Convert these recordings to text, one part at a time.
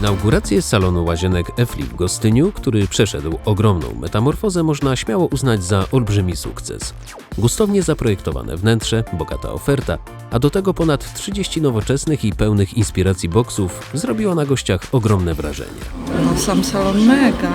Inaugurację salonu łazienek Efli w Gostyniu, który przeszedł ogromną metamorfozę, można śmiało uznać za olbrzymi sukces. Gustownie zaprojektowane wnętrze, bogata oferta, a do tego ponad 30 nowoczesnych i pełnych inspiracji boksów zrobiło na gościach ogromne wrażenie. No sam salon mega.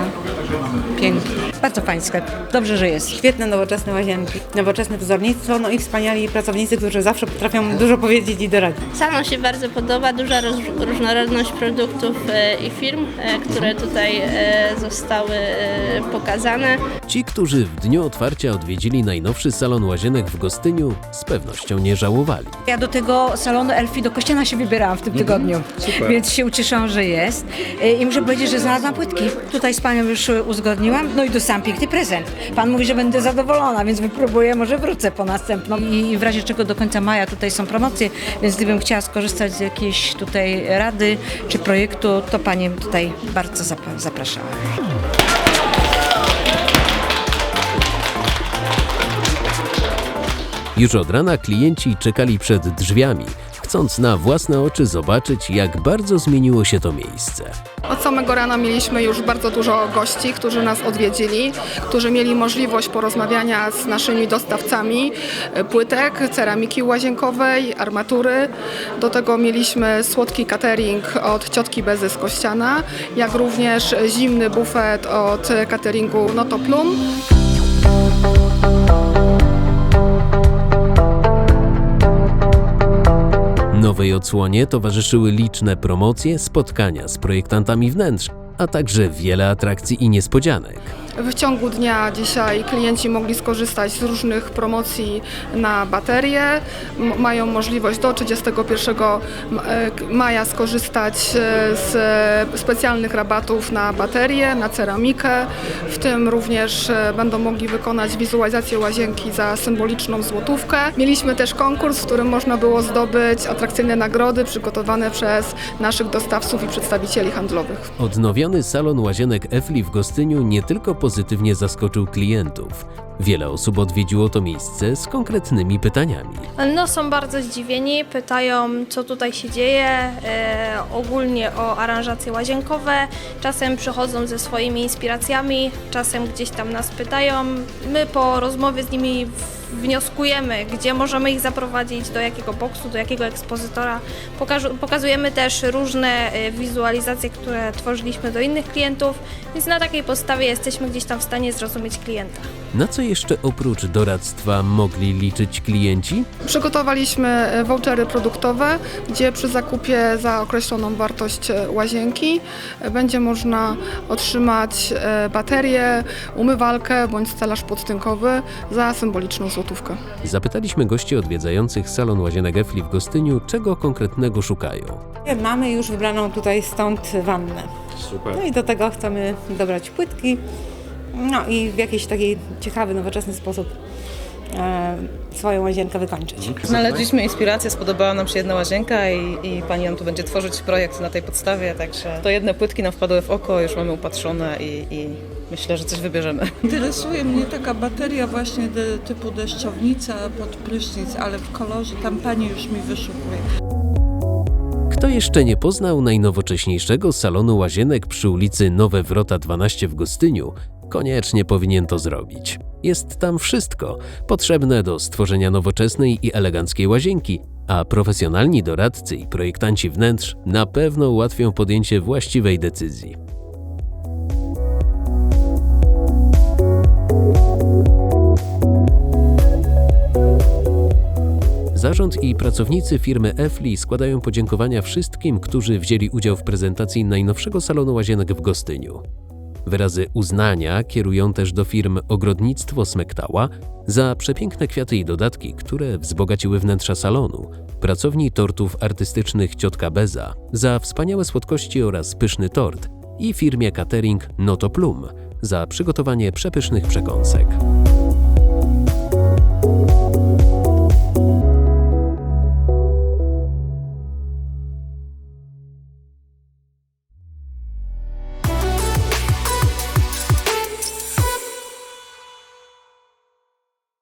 Piękny. Bardzo fajny sklep. Dobrze, że jest. Świetne, nowoczesne łazienki, nowoczesne wzornictwo, no i wspaniali pracownicy, którzy zawsze potrafią dużo powiedzieć i doradzić. Salon się bardzo podoba, duża roz, różnorodność produktów e, i firm, e, które tutaj e, zostały e, pokazane. Ci, którzy w dniu otwarcia odwiedzili najnowszy salon łazienek w Gostyniu, z pewnością nie żałowali. Ja do tego salonu Elfi do Kościana się wybierałam w tym tygodniu, więc się ucieszyłam, że jest. Y, I muszę powiedzieć, że znalazłam płytki. Tutaj z panią już uzgodniłam, no i dostałam piękny prezent. Pan mówi, że będę zadowolona, więc wypróbuję, może wrócę po następną. I w razie czego do końca maja tutaj są promocje, więc gdybym chciała skorzystać z jakiejś tutaj rady czy projektu, to panią tutaj bardzo zap- Już od rana klienci czekali przed drzwiami, chcąc na własne oczy zobaczyć, jak bardzo zmieniło się to miejsce. Od samego rana mieliśmy już bardzo dużo gości, którzy nas odwiedzili, którzy mieli możliwość porozmawiania z naszymi dostawcami e, płytek, ceramiki łazienkowej, armatury. Do tego mieliśmy słodki catering od ciotki Bezy z Kościana, jak również zimny bufet od cateringu Noto Plum. Nowej odsłonie towarzyszyły liczne promocje, spotkania z projektantami wnętrz, a także wiele atrakcji i niespodzianek. W ciągu dnia dzisiaj klienci mogli skorzystać z różnych promocji na baterie. M- Mają możliwość do 31 m- e, maja skorzystać e, z e, specjalnych rabatów na baterie, na ceramikę. W tym również będą mogli wykonać wizualizację łazienki za symboliczną złotówkę. Mieliśmy też konkurs, w którym można było zdobyć atrakcyjne nagrody przygotowane przez naszych dostawców i przedstawicieli handlowych. Odnowiony salon łazienek Efli w Gostyniu nie tylko pozytywnie zaskoczył klientów. Wiele osób odwiedziło to miejsce z konkretnymi pytaniami. No, są bardzo zdziwieni, pytają, co tutaj się dzieje, e, ogólnie o aranżacje łazienkowe. Czasem przychodzą ze swoimi inspiracjami, czasem gdzieś tam nas pytają. My po rozmowie z nimi wnioskujemy, gdzie możemy ich zaprowadzić, do jakiego boksu, do jakiego ekspozytora. Pokazujemy też różne e, wizualizacje, które tworzyliśmy do innych klientów, więc na takiej podstawie jesteśmy gdzieś tam w stanie zrozumieć klienta. Na co jeszcze oprócz doradztwa mogli liczyć klienci? Przygotowaliśmy e, vouchery produktowe, gdzie przy zakupie za określoną wartość e, łazienki będzie można otrzymać baterię, umywalkę bądź stelaż podtynkowy za symboliczną złotówkę. Zapytaliśmy gości odwiedzających salon łazienek Efli w Gostyniu, czego konkretnego szukają. Mamy już wybraną tutaj stąd wannę. No i do tego chcemy dobrać płytki, no i w jakiś taki ciekawy, nowoczesny sposób swoją łazienkę wykończyć. Znaleźliśmy inspirację, spodobała nam się jedna łazienka i, i pani nam tu będzie tworzyć projekt na tej podstawie, także to jedne płytki nam wpadły w oko, już mamy upatrzone i, i myślę, że coś wybierzemy. Interesuje mnie taka bateria właśnie de, typu deszczownica pod prysznic, ale w kolorze tam pani już mi wyszukuje. Kto jeszcze nie poznał najnowocześniejszego salonu łazienek przy ulicy Nowe Wrota 12 w Gostyniu, koniecznie powinien to zrobić. Jest tam wszystko potrzebne do stworzenia nowoczesnej i eleganckiej łazienki, a profesjonalni doradcy i projektanci wnętrz na pewno ułatwią podjęcie właściwej decyzji. Zarząd i pracownicy firmy Efli składają podziękowania wszystkim, którzy wzięli udział w prezentacji najnowszego salonu łazienek w Gostyniu. Wyrazy uznania kierują też do firm Ogrodnictwo Smektała za przepiękne kwiaty i dodatki, które wzbogaciły wnętrza salonu, pracowni tortów artystycznych Ciotka Beza za wspaniałe słodkości oraz pyszny tort i firmie catering Noto Plum za przygotowanie przepysznych przekąsek.